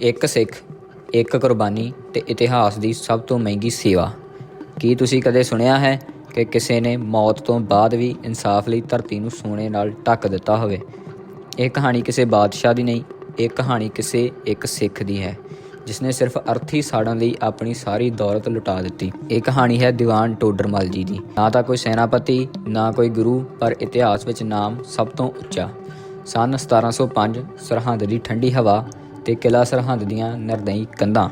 ਇੱਕ ਸਿੱਖ, ਇੱਕ ਕੁਰਬਾਨੀ ਤੇ ਇਤਿਹਾਸ ਦੀ ਸਭ ਤੋਂ ਮਹਿੰਗੀ ਸੇਵਾ। ਕੀ ਤੁਸੀਂ ਕਦੇ ਸੁਣਿਆ ਹੈ ਕਿ ਕਿਸੇ ਨੇ ਮੌਤ ਤੋਂ ਬਾਅਦ ਵੀ ਇਨਸਾਫ ਲਈ ਧਰਤੀ ਨੂੰ ਸੋਨੇ ਨਾਲ ਢੱਕ ਦਿੱਤਾ ਹੋਵੇ? ਇਹ ਕਹਾਣੀ ਕਿਸੇ ਬਾਦਸ਼ਾਹ ਦੀ ਨਹੀਂ, ਇਹ ਕਹਾਣੀ ਕਿਸੇ ਇੱਕ ਸਿੱਖ ਦੀ ਹੈ, ਜਿਸਨੇ ਸਿਰਫ ਅਰਥੀ ਸਾੜਨ ਲਈ ਆਪਣੀ ਸਾਰੀ ਦੌਲਤ ਲੁਟਾ ਦਿੱਤੀ। ਇਹ ਕਹਾਣੀ ਹੈ ਦੀਵਾਨ ਟੋਡਰਮਲ ਜੀ ਦੀ। ਨਾ ਤਾਂ ਕੋਈ ਸੈਨਾਪਤੀ, ਨਾ ਕੋਈ ਗੁਰੂ, ਪਰ ਇਤਿਹਾਸ ਵਿੱਚ ਨਾਮ ਸਭ ਤੋਂ ਉੱਚਾ। ਸਨ 1705 ਸਰਹੰਦ ਦੀ ਠੰਡੀ ਹਵਾ ਤੇ ਕਿਲਾ ਸਰਹੰਦ ਦੀਆਂ ਨਿਰਦਈ ਕੰਧਾਂ।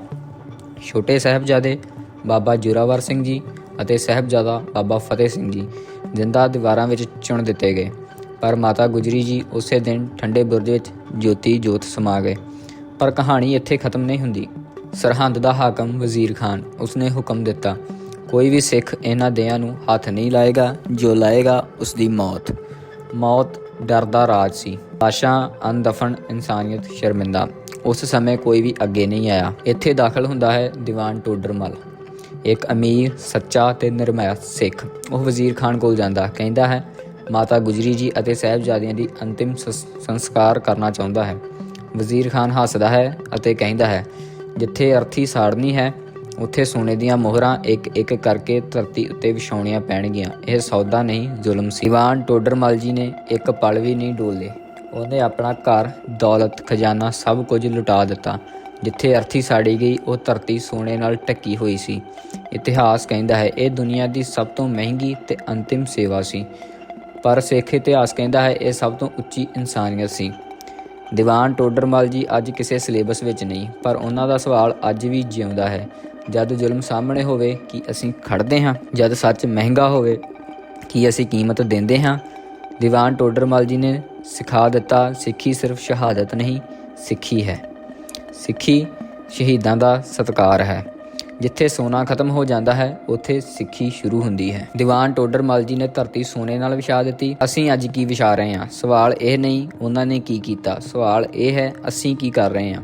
ਛੋਟੇ ਸਾਹਿਬਜ਼ਾਦੇ ਬਾਬਾ ਜੋਰਾਵਰ ਸਿੰਘ ਜੀ ਅਤੇ ਸਾਹਿਬਜ਼ਾਦਾ ਬਾਬਾ ਫਤਿਹ ਸਿੰਘ ਜੀ ਜਿੰਦਾ ਦੀਵਾਰਾਂ ਵਿੱਚ ਚੁਣ ਦਿੱਤੇ ਗਏ। ਪਰ ਮਾਤਾ ਗੁਜਰੀ ਜੀ ਉਸੇ ਦਿਨ ਠੰਡੇ ਬੁਰਜ ਵਿੱਚ ਜੋਤੀ ਜੋਤ ਸਮਾ ਗਏ। ਪਰ ਕਹਾਣੀ ਇੱਥੇ ਖਤਮ ਨਹੀਂ ਹੁੰਦੀ। ਸਰਹੰਦ ਦਾ ਹਾਕਮ ਵਜ਼ੀਰ ਖਾਨ ਉਸਨੇ ਹੁਕਮ ਦਿੱਤਾ, ਕੋਈ ਵੀ ਸਿੱਖ ਇਹਨਾਂ ਦਿਆਂ ਨੂੰ ਹੱਥ ਨਹੀਂ ਲਾਏਗਾ, ਜੋ ਲਾਏਗਾ ਉਸ ਦੀ ਮੌਤ। ਮੌਤ ਡਰ ਦਾ ਰਾਜ ਸੀ। ਲਾਸ਼ਾਂ ਅਨਦਫਨ ਇਨਸਾਨੀਅਤ ਸ਼ਰਮਿੰਦਾ। ਉਸ ਸਮੇਂ ਕੋਈ ਵੀ ਅੱਗੇ ਨਹੀਂ ਆਇਆ। ਇੱਥੇ ਦਾਖਲ ਹੁੰਦਾ ਹੈ ਦੀਵਾਨ ਟੋਡਰਮਲ। ਇੱਕ ਅਮੀਰ, ਸੱਚਾ ਤੇ ਨਿਰਮੈਸ ਸਿੱਖ। ਉਹ ਵਜ਼ੀਰ ਖਾਨ ਕੋਲ ਜਾਂਦਾ। ਕਹਿੰਦਾ ਹੈ, ਮਾਤਾ ਗੁਜਰੀ ਜੀ ਅਤੇ ਸਾਹਿਬਜ਼ਾਦਿਆਂ ਦੀ ਅੰਤਿਮ ਸੰਸ- ਸੰਸਕਾਰ ਕਰਨਾ ਚਾਹੁੰਦਾ ਹੈ। ਵਜ਼ੀਰ ਖਾਨ ਹੱਸਦਾ ਹੈ ਅਤੇ ਕਹਿੰਦਾ ਹੈ, ਜਿੱਥੇ ਅਰਥੀ ਸਾੜਨੀ ਹੈ, ਉੱਥੇ ਸੋਨੇ ਦੀਆਂ ਮੋਹਰਾਂ ਇੱਕ ਇੱਕ ਕਰਕੇ ਧਰਤੀ ਉੱਤੇ ਵਿਛਾਉਣੀਆਂ ਪੈਣਗੀਆਂ। ਇਹ ਸੌਦਾ ਨਹੀਂ, ਜ਼ੁਲਮ ਸੀ। ਦੀਵਾਨ ਟੋਡਰਮਲ ਜੀ ਨੇ ਇੱਕ ਪਲ ਵੀ ਨਹੀਂ ਡੋਲੇ ਉਹਨੇ ਆਪਣਾ ਘਰ, ਦੌਲਤ, ਖਜ਼ਾਨਾ ਸਭ ਕੁਝ ਲੁਟਾ ਦਿੱਤਾ। ਜਿੱਥੇ ਅਰਥੀ ਸਾੜੀ ਗਈ, ਉਹ ਧਰਤੀ ਸੋਨੇ ਨਾਲ ਢੱਕੀ ਹੋਈ ਸੀ। ਇਤਿਹਾਸ ਕਹਿੰਦਾ ਹੈ, ਇਹ ਦੁਨੀਆ ਦੀ ਸਭ ਤੋਂ ਮਹਿੰਗੀ ਤੇ ਅੰਤਿਮ ਸੇਵਾ ਸੀ। ਪਰ ਸਿੱਖ ਇਤਿਹਾਸ ਕਹਿੰਦਾ ਹੈ, ਇਹ ਸਭ ਤੋਂ ਉੱਚੀ ਇਨਸਾਨੀਅਤ ਸੀ। ਦੀਵਾਨ ਟੋਡਰਮਲ ਜੀ ਅੱਜ ਕਿਸੇ ਸਿਲੇਬਸ ਵਿੱਚ ਨਹੀਂ, ਪਰ ਉਹਨਾਂ ਦਾ ਸਵਾਲ ਅੱਜ ਵੀ ਜਿਉਂਦਾ ਹੈ। ਜਦ ਜ਼ੁਲਮ ਸਾਹਮਣੇ ਹੋਵੇ ਕਿ ਅਸੀਂ ਖੜਦੇ ਹਾਂ, ਜਦ ਸੱਚ ਮਹਿੰਗਾ ਹੋਵੇ ਕਿ ਅਸੀਂ ਕੀਮਤ ਦਿੰਦੇ ਹਾਂ, ਦੀਵਾਨ ਟੋਡਰਮਲ ਜੀ ਨੇ ਸਿਖਾ ਦਿੱਤਾ, ਸਿੱਖੀ ਸਿਰਫ ਸ਼ਹਾਦਤ ਨਹੀਂ, ਸਿੱਖੀ ਹੈ। ਸਿੱਖੀ ਸ਼ਹੀਦਾਂ ਦਾ ਸਤਕਾਰ ਹੈ। ਜਿੱਥੇ ਸੋਨਾ ਖਤਮ ਹੋ ਜਾਂਦਾ ਹੈ, ਉੱਥੇ ਸਿੱਖੀ ਸ਼ੁਰੂ ਹੁੰਦੀ ਹੈ। ਦੀਵਾਨ ਟੋਡਰਮਲ ਜੀ ਨੇ ਧਰਤੀ ਸੋਨੇ ਨਾਲ ਵਿਛਾ ਦਿੱਤੀ। ਅਸੀਂ ਅੱਜ ਕੀ ਵਿਛਾ ਰਹੇ ਹਾਂ? ਸਵਾਲ ਇਹ ਨਹੀਂ, ਉਹਨਾਂ ਨੇ ਕੀ ਕੀਤਾ? ਸਵਾਲ ਇਹ ਹੈ, ਅਸੀਂ ਕੀ ਕਰ ਰਹੇ ਹਾਂ?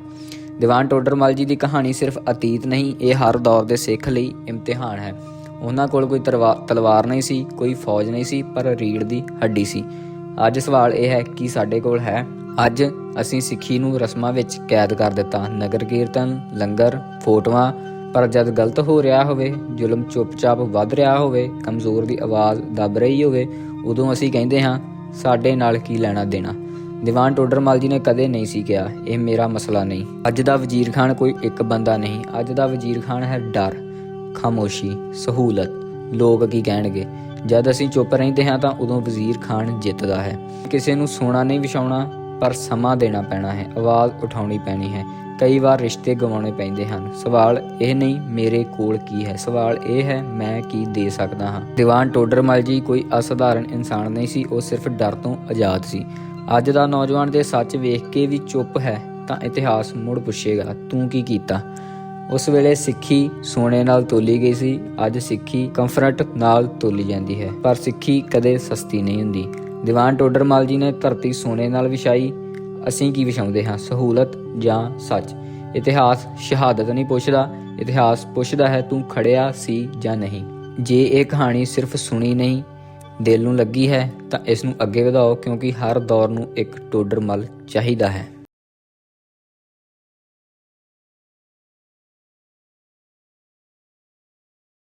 ਦੀਵਾਨ ਟੋਡਰਮਲ ਜੀ ਦੀ ਕਹਾਣੀ ਸਿਰਫ ਅਤੀਤ ਨਹੀਂ, ਇਹ ਹਰ ਦੌਰ ਦੇ ਸਿੱਖ ਲਈ ਇਮਤਿਹਾਨ ਹੈ। ਉਹਨਾਂ ਕੋਲ ਕੋਈ ਤਰਵਾ- ਤਲਵਾਰ ਨਹੀਂ ਸੀ, ਕੋਈ ਫੌਜ ਨਹੀਂ ਸੀ, ਪਰ ਰੀੜ ਦੀ ਹੱਡੀ ਸੀ। ਅੱਜ ਸਵਾਲ ਇਹ ਹੈ ਕਿ ਸਾਡੇ ਕੋਲ ਹੈ। ਅੱਜ ਅਸੀਂ ਸਿੱਖੀ ਨੂੰ ਰਸਮਾਂ ਵਿੱਚ ਕੈਦ ਕਰ ਦਿੱਤਾ। ਨਗਰ ਕੀਰਤਨ, ਲੰਗਰ, ਫੋਟੋਆਂ, ਪਰ ਜਦ ਗਲਤ ਹੋ ਰਿਹਾ ਹੋਵੇ, ਜ਼ੁਲਮ ਚੁੱਪਚਾਪ ਵੱਧ ਰਿਹਾ ਹੋਵੇ, ਕਮਜ਼ੋਰ ਦੀ ਆਵਾਜ਼ ਦੱਬ ਰਹੀ ਹੋਵੇ, ਉਦੋਂ ਅਸੀਂ ਕਹਿੰਦੇ ਹਾਂ, ਸਾਡੇ ਨਾਲ ਕੀ ਲੈਣਾ ਦੇਣਾ। ਦੀਵਾਨ ਟੋਡਰਮਲ ਜੀ ਨੇ ਕਦੇ ਨਹੀਂ ਸੀ ਕਿਹਾ, ਇਹ ਮੇਰਾ ਮਸਲਾ ਨਹੀਂ। ਅੱਜ ਦਾ ਵਜ਼ੀਰ ਖਾਨ ਕੋਈ ਇੱਕ ਬੰਦਾ ਨਹੀਂ। ਅੱਜ ਦਾ ਵਜ਼ੀਰ ਖਾਨ ਹੈ ਡਰ, ਖਾਮੋਸ਼ੀ, ਸਹੂਲਤ। ਲੋਕ ਕੀ ਕਹਿਣਗੇ? ਜਦ ਅਸੀਂ ਚੁੱਪ ਰਹਿੰਦੇ ਹਾਂ ਤਾਂ ਉਦੋਂ ਵਜ਼ੀਰ ਖਾਨ ਜਿੱਤਦਾ ਹੈ। ਕਿਸੇ ਨੂੰ ਸੋਨਾ ਨਹੀਂ ਵਿਛਾਉਣਾ, ਪਰ ਸਮਾਂ ਦੇਣਾ ਪੈਣਾ ਹੈ। ਆਵਾਜ਼ ਉਠਾਉਣੀ ਪੈਣੀ ਹੈ। ਕਈ ਵਾਰ ਰਿਸ਼ਤੇ ਗਵਾਉਣੇ ਪੈਂਦੇ ਹਨ। ਸਵਾਲ ਇਹ ਨਹੀਂ, ਮੇਰੇ ਕੋਲ ਕੀ ਹੈ? ਸਵਾਲ ਇਹ ਹੈ, ਮੈਂ ਕੀ ਦੇ ਸਕਦਾ ਹਾਂ? ਦੀਵਾਨ ਟੋਡਰਮਲ ਜੀ ਕੋਈ ਅਸਧਾਰਨ ਇਨਸਾਨ ਨਹੀਂ ਸੀ, ਉਹ ਸਿਰਫ ਡਰ ਤੋਂ ਆਜ਼ਾਦ ਸੀ। ਅੱਜ ਦਾ ਨੌਜਵਾਨ ਦੇ ਸੱਚ ਵੇਖ ਕੇ ਵੀ ਚੁੱਪ ਹੈ, ਤਾਂ ਇਤਿਹਾਸ ਮੁੜ ਪੁੱਛੇਗਾ, ਤੂੰ ਕੀ ਕੀਤਾ? ਉਸ ਵੇਲੇ ਸਿੱਖੀ ਸੋਨੇ ਨਾਲ ਤੋਲੀ ਗਈ ਸੀ। ਅੱਜ ਸਿੱਖੀ ਕੰਫਰਟ ਨਾਲ ਤੋਲੀ ਜਾਂਦੀ ਹੈ। ਪਰ ਸਿੱਖੀ ਕਦੇ ਸਸਤੀ ਨਹੀਂ ਹੁੰਦੀ। ਦੀਵਾਨ ਟੋਡਰਮਲ ਜੀ ਨੇ ਧਰਤੀ ਸੋਨੇ ਨਾਲ ਵਿਛਾਈ। ਅਸੀਂ ਕੀ ਵਿਛਾਉਂਦੇ ਹਾਂ? ਸਹੂਲਤ ਜਾਂ ਸੱਚ? ਇਤਿਹਾਸ ਸ਼ਹਾਦਤ ਨਹੀਂ ਪੁੱਛਦਾ। ਇਤਿਹਾਸ ਪੁੱਛਦਾ ਹੈ, ਤੂੰ ਖੜਿਆ ਸੀ ਜਾਂ ਨਹੀਂ? ਜੇ ਇਹ ਕਹਾਣੀ ਸਿਰਫ ਸੁਣੀ ਨਹੀਂ, ਦਿਲ ਨੂੰ ਲੱਗੀ ਹੈ, ਤਾਂ ਇਸ ਨੂੰ ਅੱਗੇ ਵਧਾਓ, ਕਿਉਂਕਿ ਹਰ ਦੌਰ ਨੂੰ ਇੱਕ ਟੋਡਰਮਲ ਚਾਹੀਦਾ ਹੈ।